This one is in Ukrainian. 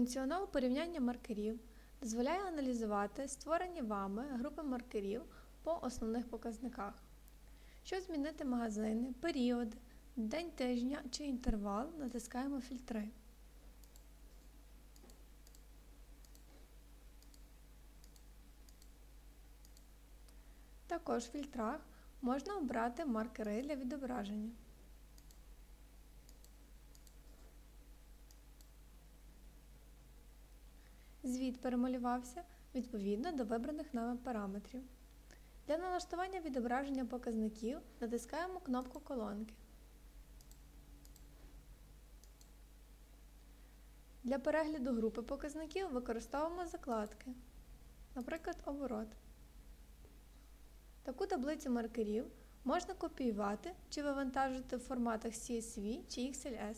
Функціонал порівняння маркерів дозволяє аналізувати створені вами групи маркерів по основних показниках. Щоб змінити магазини, періоди, день тижня чи інтервал, натискаємо фільтри. Також в фільтрах можна обрати маркери для відображення. Звіт перемалювався відповідно до вибраних нами параметрів. Для налаштування відображення показників натискаємо кнопку колонки. Для перегляду групи показників використовуємо закладки, наприклад, оборот. Таку таблицю маркерів можна копіювати чи вивантажити в форматах CSV чи XLS.